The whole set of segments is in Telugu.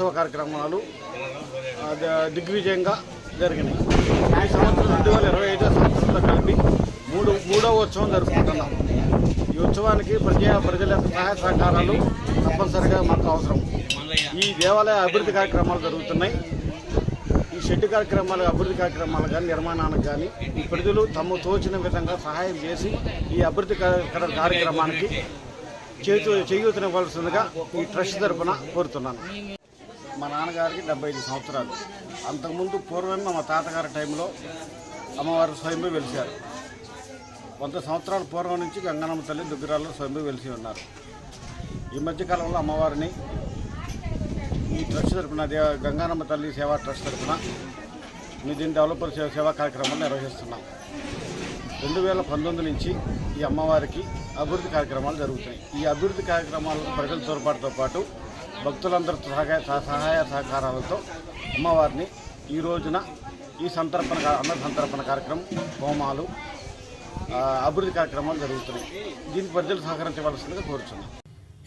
ఉత్సవ కార్యక్రమాలు దిగ్విజయంగా జరిగినాయి. ఈ సంవత్సరం రెండు వేల ఇరవై ఐదో సంవత్సరంలో కలిపి మూడు మూడవ ఉత్సవం జరుపుకుంటున్నాం. ఈ ఉత్సవానికి ప్రజా ప్రజల యొక్క సహాయ సహకారాలు తప్పనిసరిగా మాకు అవసరం. ఈ దేవాలయ అభివృద్ధి కార్యక్రమాలు జరుగుతున్నాయి. ఈ షెడ్ కార్యక్రమాలు అభివృద్ధి కార్యక్రమాలు కానీ నిర్మాణానికి కానీ ప్రజలు తమ తోచిన విధంగా సహాయం చేసి ఈ అభివృద్ధి కార్యక్రమానికి చేతు చేయూతనివ్వాల్సిందిగా ఈ ట్రస్ట్ తరఫున కోరుతున్నాను. మా నాన్నగారికి డెబ్బై ఐదు సంవత్సరాలు. అంతకుముందు పూర్వం మా తాతగారి టైంలో అమ్మవారు స్వయంభూ వెలిశారు. వంద సంవత్సరాల పూర్వం నుంచి గంగనమ్మ తల్లి దుగ్గరాల్లో స్వయంభూ వెలిసి ఉన్నారు. ఈ మధ్యకాలంలో అమ్మవారిని ఈ ట్రస్ట్ తరపున దేవ గంగానమ్మ తల్లి సేవా ట్రస్ట్ తరపున దీని డెవలపర్ సేవ సేవా కార్యక్రమాలు నిర్వహిస్తున్నాం. రెండు వేల పంతొమ్మిది నుంచి ఈ అమ్మవారికి అభివృద్ధి కార్యక్రమాలు జరుగుతున్నాయి. ఈ అభివృద్ధి కార్యక్రమాలకు ప్రజల తోడ్పాటుతో పాటు భక్తులందరూ సహకార సహాయ సహకారాలతో అమ్మవారిని ఈ రోజున ఈ సంతర్పణ అన్న సంతర్పణ కార్యక్రమం హోమాలు అభివృద్ధి కార్యక్రమాలు జరుగుతున్నాయి. దీనికి ప్రజలు సహకరించవలసిందిగా కోరుచున్నాం.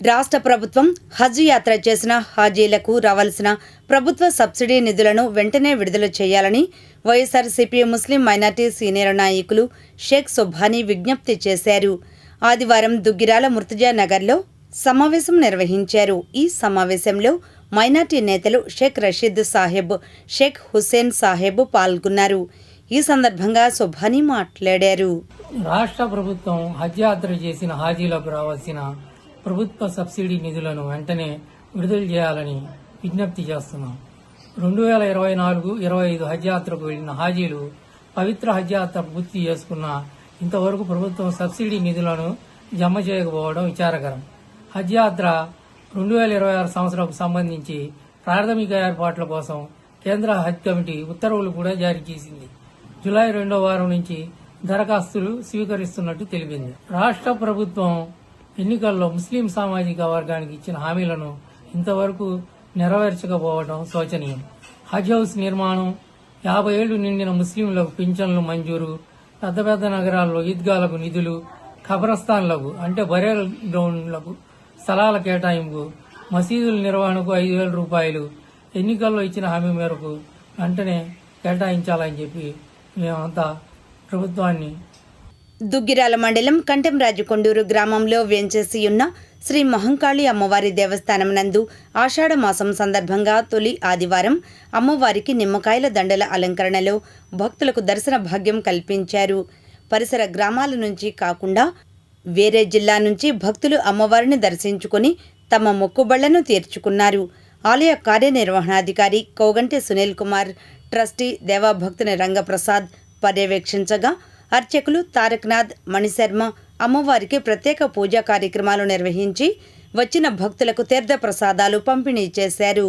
రాష్ట్ర ప్రభుత్వం హజ్ యాత్ర చేసిన హాజీలకు రావాల్సిన ప్రభుత్వ సబ్సిడీ నిధులను వెంటనే విడుదల చేయాలని వైఎస్ఆర్సీపీ ముస్లిం మైనార్టీ సీనియర్ నాయకులు షేక్ సుబ్బానీ విజ్ఞప్తి చేశారు. ఆదివారం దుగ్గిరాల ముర్తుజా నగర్లో సమావేశం నిర్వహించారు. ఈ సమావేశంలో మైనార్టీ నేతలు షేక్ రషీద్ సాహెబ్ షేక్ హుస్సేన్ సాహెబ్ పాల్గొన్నారు. ఈ సందర్భంగా సుభాని మాట్లాడారు. రాష్ట్ర ప్రభుత్వం హజ్యాత్ర చేసిన హాజీలకు రావాల్సిన ప్రభుత్వ సబ్సిడీ నిధులను వెంటనే విడుదల చేయాలని విజ్ఞప్తి చేస్తున్నాం. రెండు వేల ఇరవై నాలుగు ఇరవై ఐదు హజ్యాత్రకు వెళ్ళిన హాజీలు పవిత్ర హజ్యాత్ర పూర్తి చేసుకున్న ఇంతవరకు ప్రభుత్వం సబ్సిడీ నిధులను జమ చేయకపోవడం విచారకరం. హజ్ యాత్ర రెండు వేల ఇరవై ఆరు సంవత్సరంకు సంబంధించి ప్రాథమిక ఏర్పాట్ల కోసం కేంద్ర హజ్ కమిటీ ఉత్తర్వులు కూడా జారీ చేసింది. జులై రెండో వారం నుంచి దరఖాస్తులు స్వీకరిస్తున్నట్టు తెలిపింది. రాష్ట్ర ప్రభుత్వం ఎన్నికల్లో ముస్లిం సామాజిక వర్గానికి ఇచ్చిన హామీలను ఇంతవరకు నెరవేర్చకపోవడం శోచనీయం. హజ్ హౌస్ నిర్మాణం యాభై ఏళ్ళు నిండిన ముస్లింలకు పింఛన్లు మంజూరు పెద్ద పెద్ద నగరాల్లో ఈద్గాలకు నిధులు ఖబరస్థాన్లకు అంటే బరేల్ గ్రౌండ్లకు స్థలాల కేటాయింపు మసీదుల నిర్వహణకు ఐదు వేల రూపాయలు ఎన్నికల్లో ఇచ్చిన హామీ మేరకు వెంటనే కేటాయించాలని చెప్పి మేమంతా ప్రభుత్వాన్ని దుగ్గిరాల మండలం కంటెంరాజు కొండూరు గ్రామంలో వేంచేసి ఉన్న శ్రీ మహంకాళి అమ్మవారి దేవస్థానం నందు ఆషాఢ మాసం సందర్భంగా తొలి ఆదివారం అమ్మవారికి నిమ్మకాయల దండల అలంకరణలో భక్తులకు దర్శన భాగ్యం కల్పించారు. పరిసర గ్రామాల నుంచి కాకుండా వేరే జిల్లా నుంచి భక్తులు అమ్మవారిని దర్శించుకుని తమ మొక్కుబళ్ళను తీర్చుకున్నారు. ఆలయ కార్యనిర్వహణాధికారి కోగంటి సునీల్ కుమార్ ట్రస్టీ దేవాభక్తుని రంగప్రసాద్ పర్యవేక్షించగా అర్చకులు తారక్నాథ్ మణిశర్మ అమ్మవారికి ప్రత్యేక పూజా కార్యక్రమాలు నిర్వహించి వచ్చిన భక్తులకు తీర్థ ప్రసాదాలు పంపిణీ చేశారు.